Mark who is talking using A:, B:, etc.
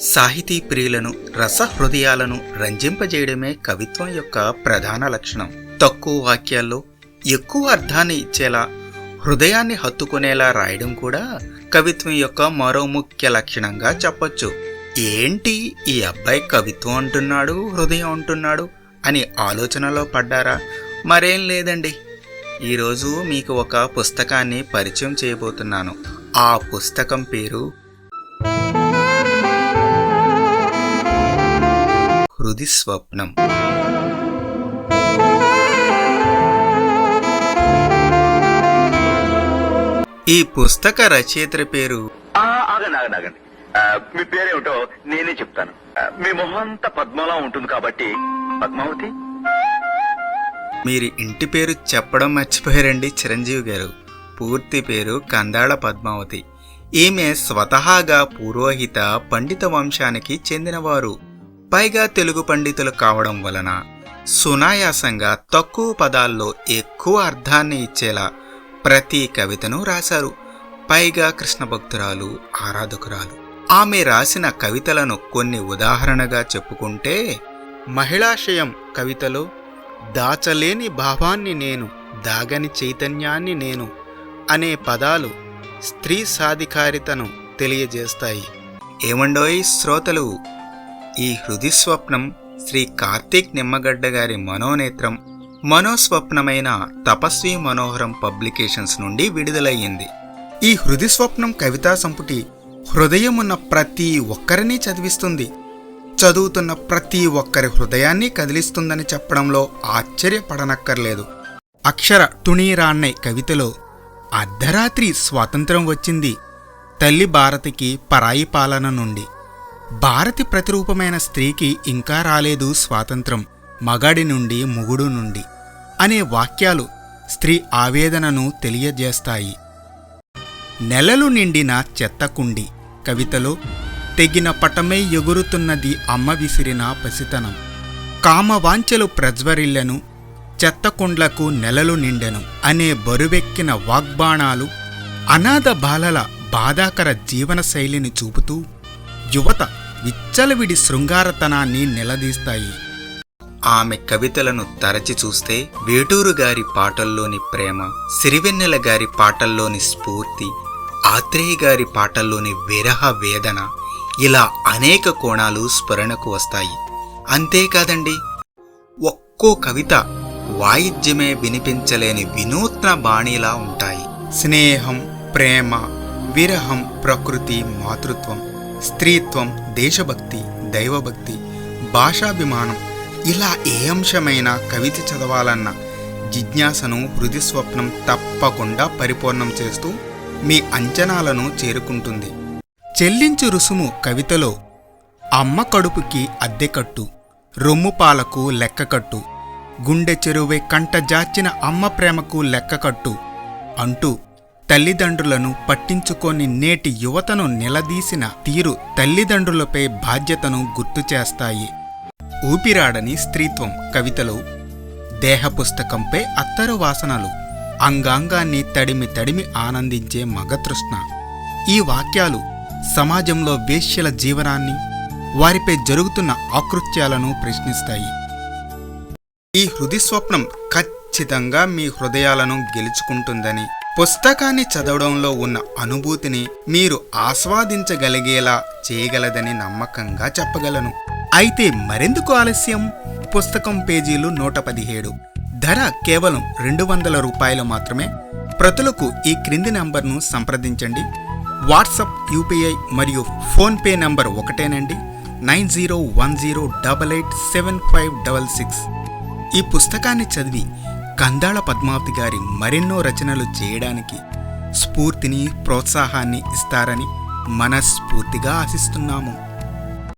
A: సాహితీ ప్రియులను రసహృదయాలను రంజింపజేయడమే కవిత్వం యొక్క ప్రధాన లక్షణం. తక్కువ వాక్యాల్లో ఎక్కువ అర్థాన్ని ఇచ్చేలా హృదయాన్ని హత్తుకునేలా రాయడం కూడా కవిత్వం యొక్క మరో ముఖ్య లక్షణంగా చెప్పొచ్చు. ఏంటి ఈ అబ్బాయి కవిత్వం అంటున్నాడు హృదయం అంటున్నాడు అని ఆలోచనలో పడ్డారా? మరేం లేదండి. ఈరోజు మీకు ఒక పుస్తకాన్ని పరిచయం చేయబోతున్నాను. ఆ పుస్తకం పేరు హృది స్వప్నం. ఈ పుస్తక రచయిత్ర పేరు?
B: ఆ, ఆగండి ఆగండి ఆగండి. ఆ, మీ పేరేమిటో నేనే చెప్తాను. మీ మొహం అంతా పద్మలా ఉంటుంది కాబట్టి పద్మావతి?
A: మీరు ఇంటి పేరు చెప్పడం మర్చిపోయారండి చిరంజీవి గారు. పూర్తి పేరు కందాళ పద్మావతి. ఈమె స్వతహాగా పురోహిత పండిత వంశానికి చెందినవారు. పైగా తెలుగు పండితులు కావడం వలన సునాయాసంగా తక్కువ పదాల్లో ఎక్కువ అర్థాన్ని ఇచ్చేలా ప్రతి కవితను రాశారు. పైగా కృష్ణ భక్తురాలు ఆరాధకురాలు. ఆమె రాసిన కవితలను కొన్ని ఉదాహరణగా చెప్పుకుంటే మహిళాశయం కవితలో దాచలేని భావాన్ని నేను దాగని చైతన్యాన్ని నేను అనే పదాలు స్త్రీ సాధికారితను తెలియజేస్తాయి. ఏమండోయ్ శ్రోతలు ఈ హృది స్వప్నం శ్రీ కార్తీక్ నిమ్మగడ్డ గారి మనోనేత్రం మనోస్వప్నమైన తపస్వి మనోహరం పబ్లికేషన్స్ నుండి విడుదలయ్యింది. ఈ హృది స్వప్నం కవితా సంపుటి హృదయమున్న ప్రతి ఒక్కరిని చదివిస్తుంది. చదువుతున్న ప్రతి ఒక్కరి హృదయాన్ని కదిలిస్తుందని చెప్పడంలో ఆశ్చర్యపడనక్కర్లేదు. అక్షర తుణీరాన్నై కవితలో అర్ధరాత్రి స్వాతంత్రం వచ్చింది తల్లి భారతికి పరాయి పాలన నుండి. భారతి ప్రతిరూపమైన స్త్రీకి ఇంకా రాలేదు స్వాతంత్రం మగాడి నుండి మొగుడు నుండి అనే వాక్యాలు స్త్రీ ఆవేదనను తెలియజేస్తాయి. నెలలు నిండిన చెత్తకుండి కవితలో తెగిన పటమై ఎగురుతున్నది అమ్మ విసిరిన పసితనం. కామవాంఛలు ప్రజ్వరిల్లెను చెత్తకుండ్లకు నెలలు నిండెను అనే బరువెక్కిన వాగ్బాణాలు అనాథ బాలల బాధాకర జీవన శైలిని చూపుతూ యువత విచ్చలవిడి శృంగారతనాన్ని నిలదీస్తాయి. ఆమె కవితలను తరచి చూస్తే వేటూరు గారి పాటల్లోని ప్రేమ సిరివెన్నెల గారి పాటల్లోని స్ఫూర్తి ఆత్రేయ గారి పాటల్లోని విరహ వేదన ఇలా అనేక కోణాలు స్మరణకు వస్తాయి. అంతేకాదండి ఒక్కో కవిత వాయిద్యమే వినిపించలేని వినూత్న బాణీలా ఉంటాయి. స్నేహం ప్రేమ విరహం ప్రకృతి మాతృత్వం స్త్రీత్వం దేశభక్తి దైవభక్తి భాషాభిమానం ఇలా ఏ అంశమైనా కవిత చదవాలన్న జిజ్ఞాసను హృదిస్వప్నం తప్పకుండా పరిపూర్ణం చేస్తూ మీ అంచనాలను చేరుకుంటుంది. చెల్లించు రుసుము కవితలో అమ్మ కడుపుకి అద్దెకట్టు రొమ్ము పాలకు లెక్కకట్టు గుండె చెరువే కంట జాచిన అమ్మ ప్రేమకు లెక్కకట్టు అంటూ తల్లిదండ్రులను పట్టించుకొని నేటి యువతను నిలదీసిన తీరు తల్లిదండ్రులపై బాధ్యతను గుర్తు చేస్తాయి. ఊపిరాడని స్త్రీత్వం కవితలు దేహ పుస్తకంపై అత్తరు వాసనలు అంగాంగాన్ని తడిమి తడిమి ఆనందించే మగతృష్ణ. ఈ వాక్యాలు సమాజంలో వేశ్యల జీవనాన్ని వారిపై జరుగుతున్న ఆకృత్యాలను ప్రశ్నిస్తాయి. ఈ హృది స్వప్నం ఖచ్చితంగా మీ హృదయాలను గెలుచుకుంటుందని పుస్తకాన్ని చదవడంలో ఉన్న అనుభూతిని మీరు ఆస్వాదించగలిగేలా చేయగలదని నమ్మకంగా చెప్పగలను. అయితే మరెందుకు ఆలస్యం? పుస్తకం పేజీలు నూట పదిహేడు. ధర కేవలం రెండు వందల రూపాయలు మాత్రమే. ప్రతులకు ఈ క్రింది నంబర్ను సంప్రదించండి. వాట్సప్ యూపీఐ మరియు ఫోన్పే నంబర్ ఒకటేనండి. Nine zero one zero double eight seven five double six. ఈ పుస్తకాన్ని చదివి కందాళ పద్మావతి గారి మరెన్నో రచనలు చేయడానికి స్ఫూర్తిని ప్రోత్సాహాన్ని ఇస్తారని మనస్ఫూర్తిగా ఆశిస్తున్నాము.